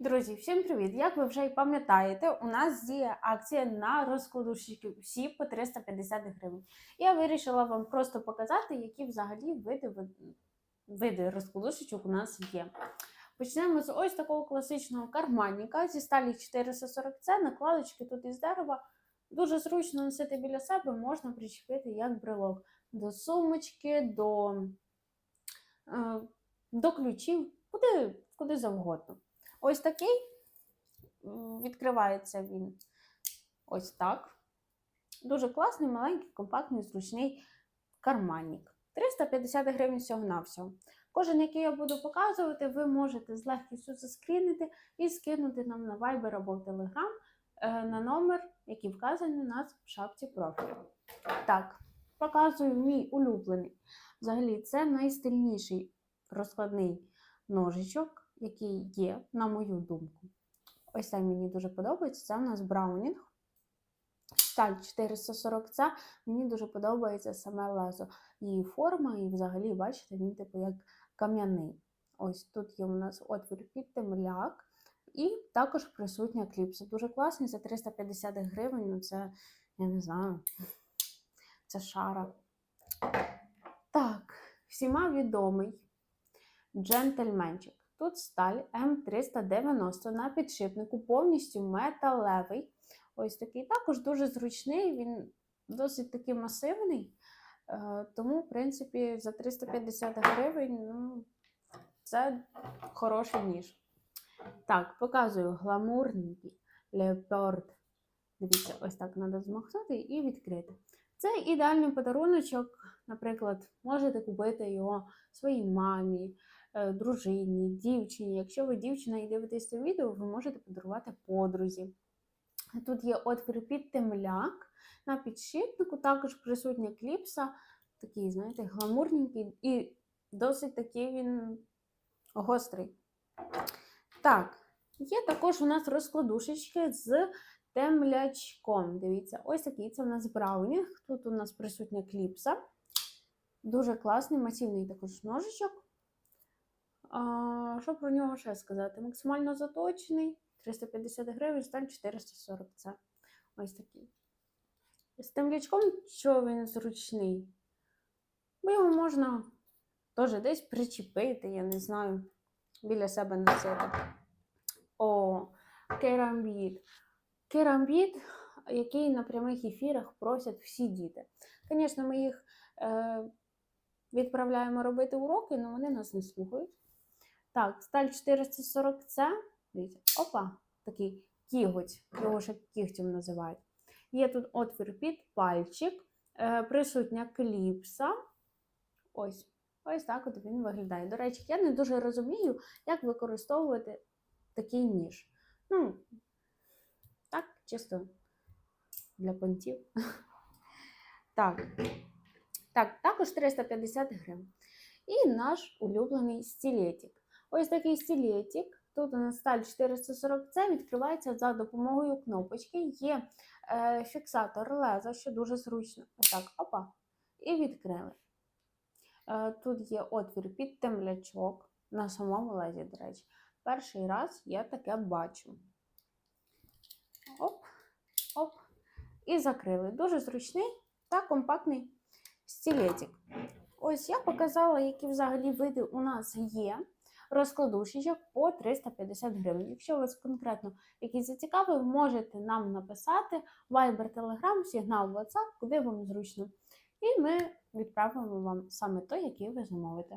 Друзі, всім привіт! Як ви вже й пам'ятаєте, у нас діє акція на розкладушки всі по 350 гривень. Я вирішила вам просто показати, які взагалі види, види розкладушечок у нас є. Почнемо з ось такого класичного карманника зі сталі 440C, накладочки тут із дерева. Дуже зручно носити біля себе, можна причепити як брелок до сумочки, до, е, до ключів, куди, куди завгодно. Ось такий. Відкривається він ось так. Дуже класний, маленький, компактний, зручний карманник. 350 гривень всього-навсього. Кожен, який я буду показувати, ви можете з легкістю заскрінити і скинути нам на Viber або в Telegram е, на номер, який вказаний у нас в шапці профілю. Так, показую мій улюблений. Взагалі, це найстильніший розкладний ножичок який є, на мою думку. Ось це мені дуже подобається. Це у нас Браунінг. Сталь 440C. Мені дуже подобається саме лезо. Її форма, і взагалі, бачите, він типу як кам'яний. Ось тут є у нас отвір під темляк. І також присутня кліпса. Дуже класний, за 350 гривень. Ну, це, я не знаю, це шара. Так, всіма відомий джентльменчик. Тут сталь М390 на підшипнику, повністю металевий. Ось такий також дуже зручний, він досить таки масивний. Е, Тому, в принципі, за 350 гривень ну, це хороший ніж. Так, показую гламурненький леопард. Дивіться, ось так треба змахнути і відкрити. Це ідеальний подаруночок, наприклад, можете купити його своїй мамі, дружині, дівчині. Якщо ви дівчина і дивитесь це відео, ви можете подарувати подрузі. Тут є отвір під темляк. На підшипнику також присутня кліпса, такий, знаєте, гламурненький і досить такий він гострий. Так, є також у нас розкладушечки з темлячком. Дивіться, ось такий це у нас браунінг. Тут у нас присутня кліпса. Дуже класний, масивний також ножичок. А, що про нього ще сказати? Максимально заточений, 350 гривень, сталь 440 це. Ось такий. З темлячком, що він зручний, бо його можна теж десь причепити, я не знаю, біля себе носити. О, керамбіт. Керамбіт, який на прямих ефірах просять всі діти. Звісно, ми їх е, відправляємо робити уроки, але вони нас не слухають. Так, сталь 440C. Дивіться, опа, такий кіготь, його ще кігтем називають. Є тут отвір під пальчик, е, присутня кліпса. Ось. Ось так от він виглядає. До речі, я не дуже розумію, як використовувати такий ніж. Ну, так, чисто для понтів. Так. Так, також 350 гривень. І наш улюблений стілетик. Ось такий стілетик. Тут у нас сталь 440C відкривається за допомогою кнопочки. Є е, фіксатор леза, що дуже зручно. Отак, опа. І відкрили. Е, тут є отвір під темлячок на самому лезі, до речі. Перший раз я таке бачу. Оп, оп. І закрили. Дуже зручний та компактний стілетик. Ось я показала, які взагалі види у нас є. Розкладушечок по 350 гривень. Якщо вас конкретно якісь зацікавив, можете нам написати Viber, Telegram, сигнал WhatsApp, куди вам зручно. І ми відправимо вам саме той, який ви замовите.